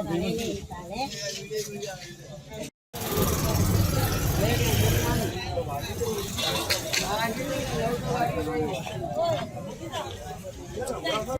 တော့ဒီနေ့လေးပါလေအာဒီလိုတော့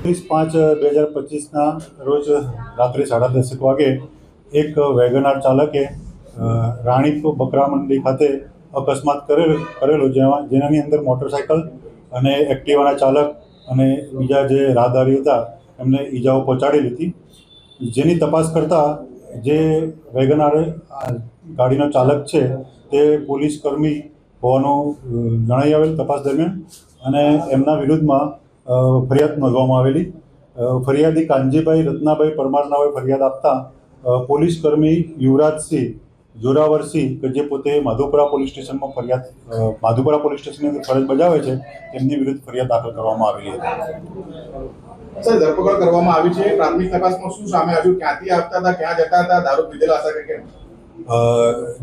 ત્રીસ પાંચ બે હજાર પચીસના રોજ રાત્રે સાડા દસેક વાગે એક વેગનાર ચાલકે રાણીપ બકરા મંડી ખાતે અકસ્માત કરેલ, કરેલો જેમાં જેનાની અંદર મોટરસાયકલ અને એક્ટિવાના ચાલક અને બીજા જે રાહદારી હતા, એમને ઈજાઓ પહોંચાડેલી હતી જેની તપાસ કરતાં જે વેગનારે ગાડીનો ચાલક છે, તે પોલીસ કર્મી હોવાનું જણાવી આવેલ તપાસ દરમિયાન અને એમના વિરુદ્ધમાં ફરિયાદ નોંધવામાં આવેલી. ફરિયાદી કાનજીભાઈ રત્નાભાઈ પરમારનાઓએ ફરિયાદ આપતા પોલીસ કર્મી યુવરાજસિંહ જોરાવરસિંહ કે જે પોતે માધુપુરા પોલીસ સ્ટેશનમાં ફરિયાદ માધુપુરા પોલીસ સ્ટેશનની અંદર ફરજ બજાવે છે તેમની વિરુદ્ધ ફરિયાદ દાખલ કરવામાં આવેલી હતી. સર ધરપકડ કરવામાં આવી છે. પ્રાથમિક તપાસમાં શું સામે આવ્યું? ક્યાંથી આવતા હતા? ક્યાં જતા હતા? દારૂ પીધેલા હતા કે કેમ?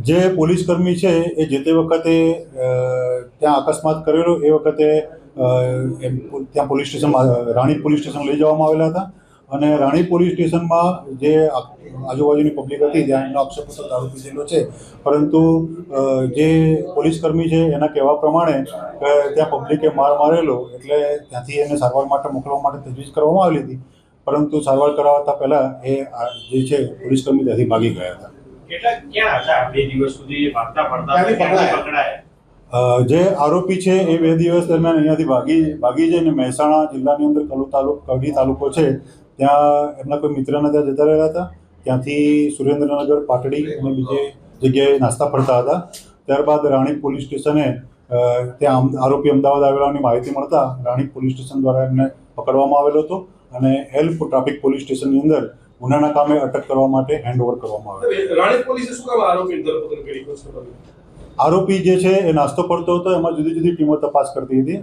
જે પોલીસ કર્મી છે એ જે તે વખતે ત્યાં અકસ્માત કરેલો એ વખતે ત્યાં પોલીસ સ્ટેશનમાં રાણી પોલીસ સ્ટેશન લઈ જવામાં આવેલા હતા. અને રાણી પોલીસ સ્ટેશનમાં જે આજુબાજુની પબ્લિક હતી ત્યાં એમનો આક્ષેપ હતો દારૂ પીધેલો છે. પરંતુ અ, જે પોલીસ કર્મી છે એના કહેવા પ્રમાણે કે ત્યાં પબ્લિકે માર મારેલો એટલે ત્યાંથી એને સારવાર માટે મોકલવા માટે તજવીજ કરવામાં આવેલી હતી. પરંતુ સારવાર કરાવતા પહેલાં એ જે છે પોલીસ કર્મી ત્યાંથી ભાગી ગયા હતા. કેટલા ક્યાં હતા? બે દિવસ સુધી ભાગતા ફરતા ક્યાંથી ક્યાંથી પકડાયા? પકડાયા. જે આરોપી છે એ બે દિવસ દરમિયાન અહીંયાથી ભાગી ભાગી જઈને મહેસાણા જિલ્લાની અંદર કલુ તાલુકો કડી તાલુકો છે. ત્યાં એમના કોઈ મિત્રના ત્યાં જતા રહ્યા હતા. ત્યાંથી સુરેન્દ્રનગર, પાટડી અને બીજે જગ્યાએ નાસ્તા ફરતા હતા. ત્યારબાદ રાણીપ પોલીસ સ્ટેશને ત્યાં આરોપી અમદાવાદ આવેલાની માહિતી મળતા રાણીપ પોલીસ સ્ટેશન દ્વારા એમને પકડવામાં આવેલો હતો અને હેલ્પ ટ્રાફિક પોલીસ સ્ટેશનની અંદર ગુનાના કામે અટક કરવા માટે હેન્ડઓવર કરવામાં આવે રાણીપ પોલીસે શું કરવા આરોપી ધરપકડ કરી? આરોપી જે છે એ નાસ્તો કરતો હતો. એમાં જુદી જુદી ટીમો તપાસ કરતી હતી.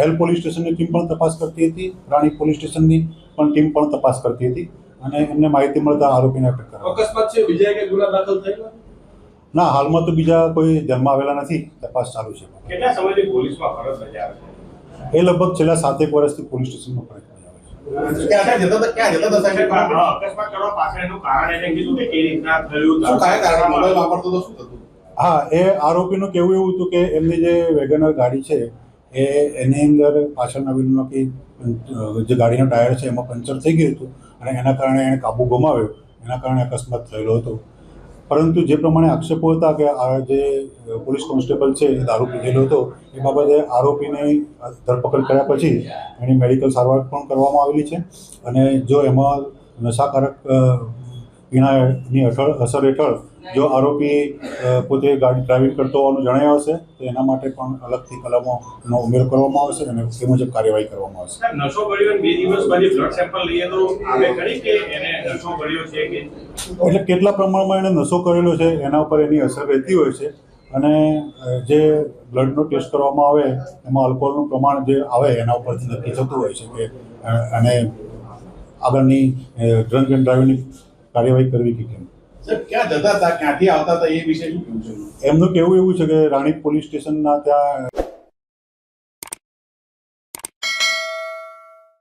હેલ પોલીસ સ્ટેશનની ટીમ પણ તપાસ કરતી હતી. રાણી પોલીસ સ્ટેશનની પણ ટીમ પણ તપાસ કરતી હતી. અને એમને માહિતી મળતા આરોપીને અટક કરવા અકસ્માત છે બીજા કે ગુના દાખલ થયેલા? ના હાલમાં તો બીજા કોઈ ધ્યાનમાં આવેલા નથી. તપાસ ચાલુ છે. કેટલા સમયથી પોલીસમાં ફરજ બજાવે છે? એ લગભગ છેલ્લા સાતેક વર્ષથી પોલીસ સ્ટેશનમાં ફરજ બજાવે છે. ક્યાં જતા ક્યાં જતા હતા સાહેબ? અકસ્માત કરવા પાછળનું કારણ એને કીધું કે કેવી રીતના થયું કારણ? મોબાઈલ વાપરતો તો શું થતું? હા, એ આરોપીનું કહેવું એવું હતું કે એમની જે વેગનર ગાડી છે, એ એની અંદર પાછળના વ્હીલમાં કંઈ જે ગાડીનો ટાયર છે, એમાં પંચર થઈ ગયું હતું અને એના કારણે એણે કાબુ ગુમાવ્યો. એના કારણે અકસ્માત થયેલો હતો. પરંતુ જે પ્રમાણે આક્ષેપો હતા કે આ જે પોલીસ કોન્સ્ટેબલ છે, એ દારૂ પીધેલો હતો, એ બાબતે આરોપીની ધરપકડ કર્યા પછી એની મેડિકલ સારવાર પણ કરવામાં આવેલી છે. અને જો એમાં નશાકારક પીણાની અસર અસર હેઠળ જો આરોપી પોતે ગાડી ડ્રાઇવિંગ કરતો હોવાનું જણાય આવશે તો એના માટે પણ અલગથી કલમોનો ઉમેરો કરવામાં આવશે અને એ મુજબ કાર્યવાહી કરવામાં આવશે. નશો બે દિવસ પછી બ્લડ સેમ્પલ લઈએ તો આવે ખરી કે એને નશો કર્યો છે કે? એટલે કેટલા પ્રમાણમાં એણે નશો કરેલો છે એના ઉપર એની અસર રહેતી હોય છે અને જે બ્લડનો ટેસ્ટ કરવામાં આવે એમાં આલ્કોહોલનું પ્રમાણ જે આવે એના ઉપરથી નક્કી થતું હોય છે કે અને આગળની ડ્રંક એન્ડ ડ્રાઇવિંગની કાર્યવાહી કરવી કે કેમ? ક્યાં જતા હતા? ક્યાંથી આવતા હતા? એ વિશે શું કહેવું છે? એમનું કહેવું એવું છે કે રાણીપ પોલીસ સ્ટેશનના ત્યાં